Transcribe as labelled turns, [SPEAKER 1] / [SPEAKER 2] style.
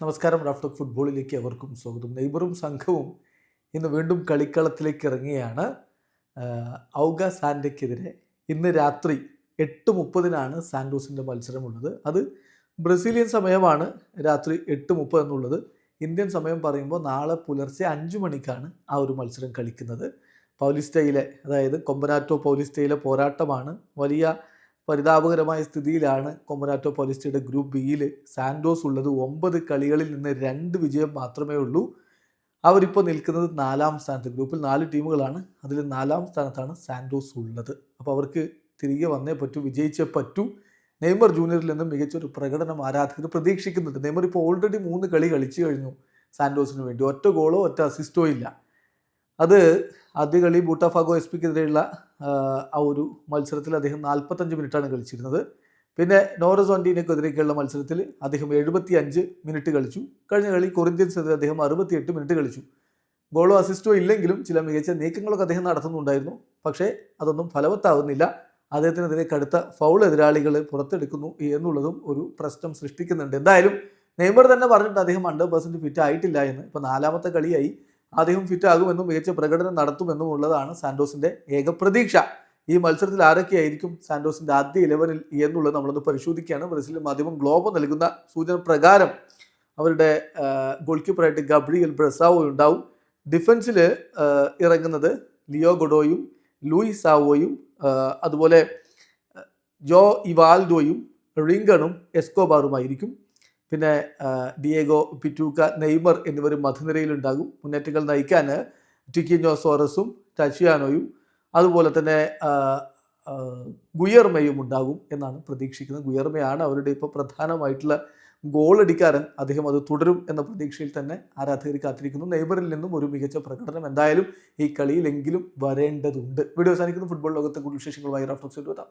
[SPEAKER 1] നമസ്കാരം റാഫ്റ്റോക്ക് ഫുട്ബോളിലേക്ക് അവർക്കും സ്വാഗതം. നെയ്ബറും സംഘവും ഇന്ന് വീണ്ടും കളിക്കളത്തിലേക്ക് ഇറങ്ങിയാണ് ഔഗ സാൻഡയ്ക്കെതിരെ ഇന്ന് രാത്രി എട്ട് മുപ്പതിനാണ് സാൻഡോസിന്റെ മത്സരമുള്ളത്. അത് ബ്രസീലിയൻ സമയമാണ് രാത്രി എട്ട് മുപ്പത് എന്നുള്ളത്. ഇന്ത്യൻ സമയം പറയുമ്പോൾ നാളെ പുലർച്ചെ അഞ്ച് മണിക്കാണ് ആ ഒരു മത്സരം കളിക്കുന്നത്. പൗലിസ്റ്റയിലെ അതായത് കൊമ്പനാറ്റോ പൗലിസ്റ്റയിലെ പോരാട്ടമാണ് വലിയ പരിതാപകരമായ സ്ഥിതിയിലാണ് കൊമ്പനാറ്റോ പോലിസ്റ്റയുടെ ഗ്രൂപ്പ് ബിയിൽ സാൻഡോസ് ഉള്ളത്. ഒമ്പത് കളികളിൽ നിന്ന് രണ്ട് വിജയം മാത്രമേ ഉള്ളൂ. അവരിപ്പോൾ നിൽക്കുന്നത് നാലാം സ്ഥാനത്ത് ഗ്രൂപ്പിൽ നാല് ടീമുകളാണ്. അതിൽ നാലാം സ്ഥാനത്താണ് സാൻഡോസ് ഉള്ളത്. അപ്പോൾ അവർക്ക് തിരികെ വന്നേ പറ്റൂ വിജയിച്ചേ പറ്റൂ. നെയ്മർ ജൂനിയറിൽ നിന്നും മികച്ചൊരു പ്രകടനം ആരാധകർ പ്രതീക്ഷിക്കുന്നുണ്ട്. നെയ്മർ ഇപ്പോൾ ഓൾറെഡി മൂന്ന് കളി കളിച്ചു കഴിഞ്ഞു സാൻഡോസിന് വേണ്ടി. ഒറ്റ ഗോളോ ഒറ്റ അസിസ്റ്റോ ഇല്ല. അത് ആദ്യ കളി ബൂട്ടാഫാഗോ എസ് പിക്കെതിരെയുള്ള ആ ഒരു മത്സരത്തിൽ അദ്ദേഹം നാൽപ്പത്തഞ്ച് മിനിറ്റാണ് കളിച്ചിരുന്നത്. പിന്നെ നോറസോണ്ടീനക്കെതിരേക്കുള്ള മത്സരത്തിൽ അദ്ദേഹം എഴുപത്തി അഞ്ച് മിനിറ്റ് കളിച്ചു. കഴിഞ്ഞ കളി കൊറിന്ത്യൻസിനെതിരെ അദ്ദേഹം അറുപത്തിയെട്ട് മിനിറ്റ് കളിച്ചു. ഗോളോ അസിസ്റ്റോ ഇല്ലെങ്കിലും ചില മികച്ച നീക്കങ്ങളൊക്കെ അദ്ദേഹം നടത്തുന്നുണ്ടായിരുന്നു. പക്ഷേ അതൊന്നും ഫലവത്താവുന്നില്ല. അദ്ദേഹത്തിനെതിരെ കടുത്ത ഫൗൾ എതിരാളികൾ പുറത്തെടുക്കുന്നു എന്നുള്ളതും ഒരു പ്രശ്നം സൃഷ്ടിക്കുന്നുണ്ട്. എന്തായാലും നെയ്മർ തന്നെ പറഞ്ഞിട്ട് അദ്ദേഹം ഹൺഡ്രഡ് പെർസെന്റ് ഫിറ്റ് ആയിട്ടില്ല എന്ന്. ഇപ്പോൾ നാലാമത്തെ കളിയായി. അദ്ദേഹം ഫിറ്റ് ആകുമെന്നും മികച്ച പ്രകടനം നടത്തുമെന്നും ഉള്ളതാണ് സാന്റോസിന്റെ ഏക പ്രതീക്ഷ. ഈ മത്സരത്തിൽ ആരൊക്കെയായിരിക്കും സാന്റോസിന്റെ ആദ്യ ഇലവനിൽ എന്നുള്ളത് നമ്മളൊന്ന് പരിശോധിക്കുകയാണ്. ബ്രസീൽ മാധ്യമം ഗ്ലോബോ നൽകുന്ന സൂചന പ്രകാരം അവരുടെ ഗോൾ കീപ്പറായിട്ട് ഗബ്രിയൽ ബ്രസാവോ ഉണ്ടാവും. ഡിഫൻസിൽ ഇറങ്ങുന്നത് ലിയോ ഗൊഡോയും ലൂയി സാവോയും അതുപോലെ ജോ ഇവാൽഡോയും റിങ്കണും എസ്കോബാറുമായിരിക്കും. പിന്നെ ഡിയേഗോ പിറ്റൂക്ക നെയ്മർ എന്നിവരും മധുനിരയിലുണ്ടാകും മുന്നേറ്റങ്ങൾ നയിക്കാൻ ടിക്കിഞ്ഞോ സോറസും ടച്ചിയാനോയും അതുപോലെ തന്നെ ഗുയർമയും ഉണ്ടാകും എന്നാണ് പ്രതീക്ഷിക്കുന്നത്. ഗുയർമയാണ് അവരുടെ ഇപ്പോൾ പ്രധാനമായിട്ടുള്ള ഗോൾ അടിക്കാരൻ അദ്ദേഹം അത് തുടരും എന്ന പ്രതീക്ഷയിൽ തന്നെ ആരാധകർ കാത്തിരിക്കുന്നു. നെയ്ബറിൽ നിന്നും ഒരു മികച്ച പ്രകടനം എന്തായാലും ഈ കളിയിലെങ്കിലും വരേണ്ടതുണ്ട്. വീഡിയോ അവസാനിക്കുന്ന. ഫുട്ബോൾ ലോകത്തെ കൂടുതൽ വിശേഷങ്ങളുമായി റഫ്ലക്സ് എത്താം